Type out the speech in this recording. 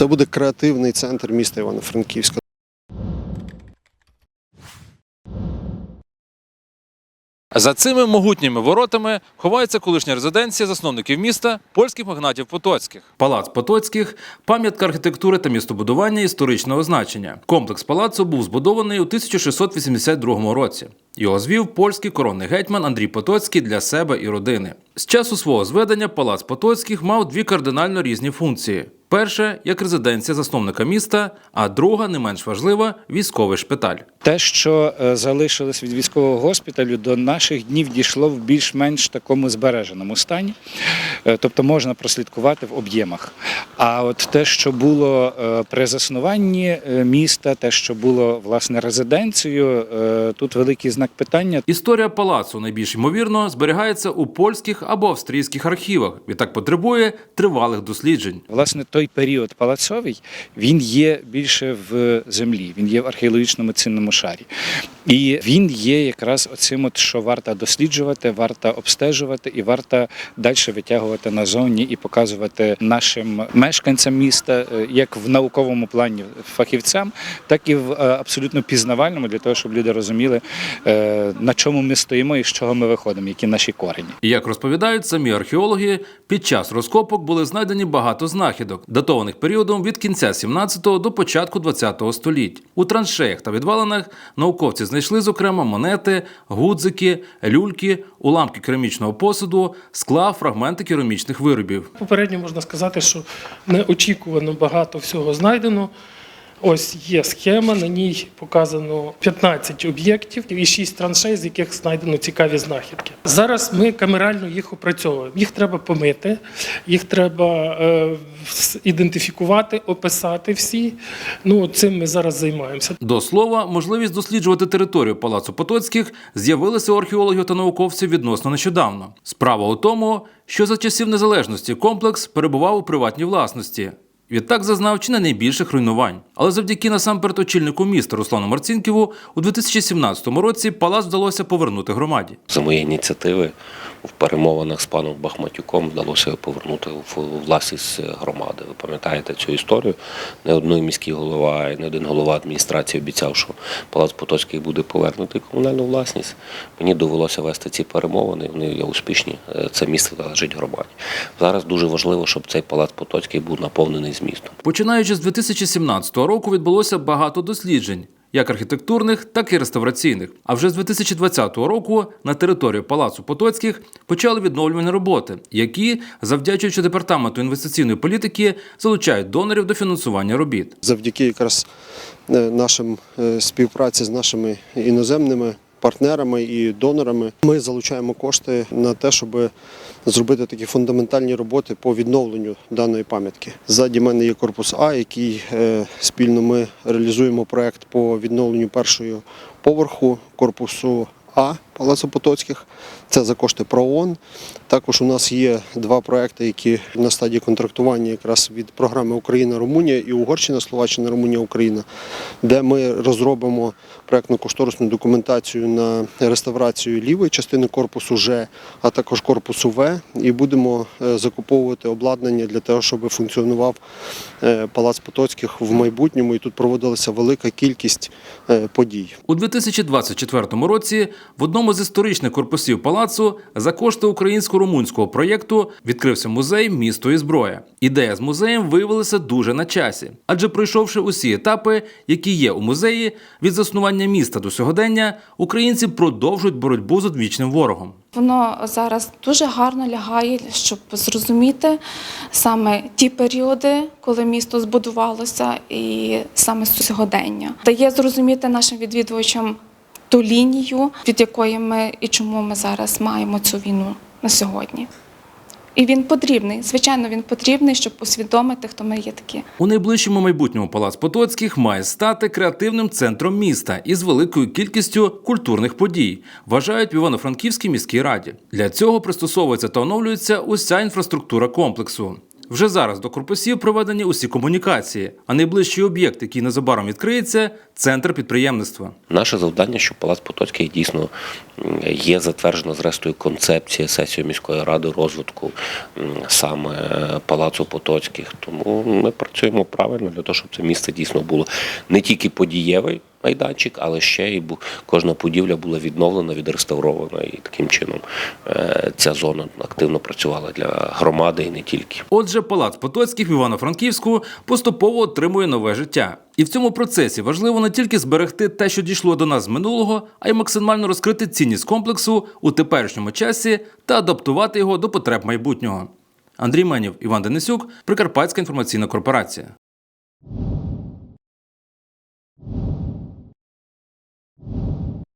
Це буде креативний центр міста Івано-Франківська. За цими могутніми воротами ховається колишня резиденція засновників міста польських магнатів Потоцьких. Палац Потоцьких пам'ятка архітектури та містобудування історичного значення. Комплекс палацу був збудований у 1682 році. Його звів польський коронний гетьман Андрій Потоцький для себе і родини. З часу свого зведення палац Потоцьких мав дві кардинально різні функції. Перша як резиденція засновника міста, а друга, не менш важлива, військовий шпиталь. Те, що е, залишилось від військового госпіталю, до наших днів дійшло в більш-менш такому збереженому стані, Е, тобто можна прослідкувати в об'ємах. А от те, що було е, при заснуванні міста, те, що було власне резиденцією, тут великий знак питання. Історія палацу найбільш ймовірно зберігається у польських або австрійських архівах. Відтак потребує тривалих досліджень. Власне, той період палацовий він є більше в землі, він є в археологічному цінному шарі. І він є якраз оцим, от, що варто досліджувати, варто обстежувати і варто далі витягувати назовні і показувати нашим мешканцям міста, е, як в науковому плані фахівцям, так і в е, абсолютно пізнавальному, для того, щоб люди розуміли, е, на чому ми стоїмо і з чого ми виходимо, які наші корені. Як розповідають самі археологи, під час розкопок були знайдені багато знахідок, датованих періодом від кінця 17-го до початку 20-го століть. У траншеях та відвалинах науковці знайшли, зокрема, монети, гудзики, люльки, уламки керамічного посуду, скла, фрагменти керамічних виробів. Попередньо можна сказати, що неочікувано багато всього знайдено. Ось є схема, на ній показано 15 об'єктів і 6 траншей, з яких знайдено цікаві знахідки. Зараз ми камерально їх опрацьовуємо. Їх треба помити, їх треба е, ідентифікувати, описати всі. Ну, цим ми зараз займаємося. До слова, можливість досліджувати територію палацу Потоцьких з'явилася у археологів та науковців відносно нещодавно. Справа у тому, що за часів незалежності комплекс перебував у приватній власності. Відтак зазнав чи не найбільших руйнувань. Але завдяки насамперед очільнику міста Руслану Марцінківу у 2017 році палац вдалося повернути громаді. За моєї ініціативи в перемовинах з паном Бахматюком вдалося повернути в власність громади. Ви пам'ятаєте цю історію? Не один міський голова, і не один голова адміністрації обіцяв, що палац Потоцький буде повернутий в комунальну власність. Мені довелося вести ці перемовини. Вони є успішні. Е, Це місце належить громаді. Зараз дуже важливо, щоб цей палац Потоцький був наповнений змістом. Починаючи з 2017 року відбулося багато досліджень. Як архітектурних, так і реставраційних. А вже з 2020 року на території Палацу Потоцьких почали відновлювані роботи, які, завдячуючи департаменту інвестиційної політики, залучають донорів до фінансування робіт. Завдяки якраз е, нашим е, співпраці з нашими іноземними партнерами і донорами ми залучаємо кошти на те, щоб зробити такі фундаментальні роботи по відновленню даної пам'ятки. Ззаді мене є корпус А, який е, спільно ми реалізуємо проект по відновленню першого поверху корпусу А Палацу Потоцьких. Це за кошти ПРООН. Також у нас є два проекти, які на стадії контрактування якраз від програми Україна, Румунія і Угорщина, Словаччина, Румунія, Україна, де ми розробимо проектно-кошторисну документацію на реставрацію лівої частини корпусу Ж, а також корпусу В, і будемо е, закуповувати обладнання для того, щоб функціонував е, Палац Потоцьких в майбутньому. І тут проводилася велика кількість е, подій. У 2024 році в одному з історичних корпусів палацу за кошти українсько-румунського проєкту відкрився музей Місто і зброя. Ідея з музеєм виявилася дуже на часі, адже пройшовши усі етапи, які є у музеї, від заснування міста до сьогодення, українці продовжують боротьбу з одвічним ворогом. Воно зараз дуже гарно лягає, щоб зрозуміти саме ті періоди, коли місто збудувалося, і саме сьогодення. Дає зрозуміти нашим відвідувачам ту лінію, від якої ми і чому ми зараз маємо цю війну на сьогодні. І він потрібний. Звичайно, він потрібний, щоб усвідомити, хто ми є такі. У найближчому майбутньому палац Потоцьких має стати креативним центром міста із великою кількістю культурних подій, вважають в Івано-Франківській міській раді. Для цього пристосовується та оновлюється уся інфраструктура комплексу. Вже зараз до корпусів проведені усі комунікації, а найближчий об'єкт, який незабаром відкриється, центр підприємництва. Наше завдання, що Палац Потоцький дійсно є затверджена зрештою концепція сесії міської ради розвитку саме Палацу Потоцьких. Тому ми працюємо правильно для того, щоб це місце дійсно було не тільки подієвий майданчик, але ще бу- кожна будівля була відновлена, відреставрована, і таким чином е, ця зона активно працювала для громади і не тільки. Отже, палац Потоцьких в Івано-Франківську поступово отримує нове життя. І в цьому процесі важливо не тільки зберегти те, що дійшло до нас з минулого, а й максимально розкрити цінність комплексу у теперішньому часі та адаптувати його до потреб майбутнього. Андрій Менів, Іван Денисюк, Прикарпатська інформаційна корпорація.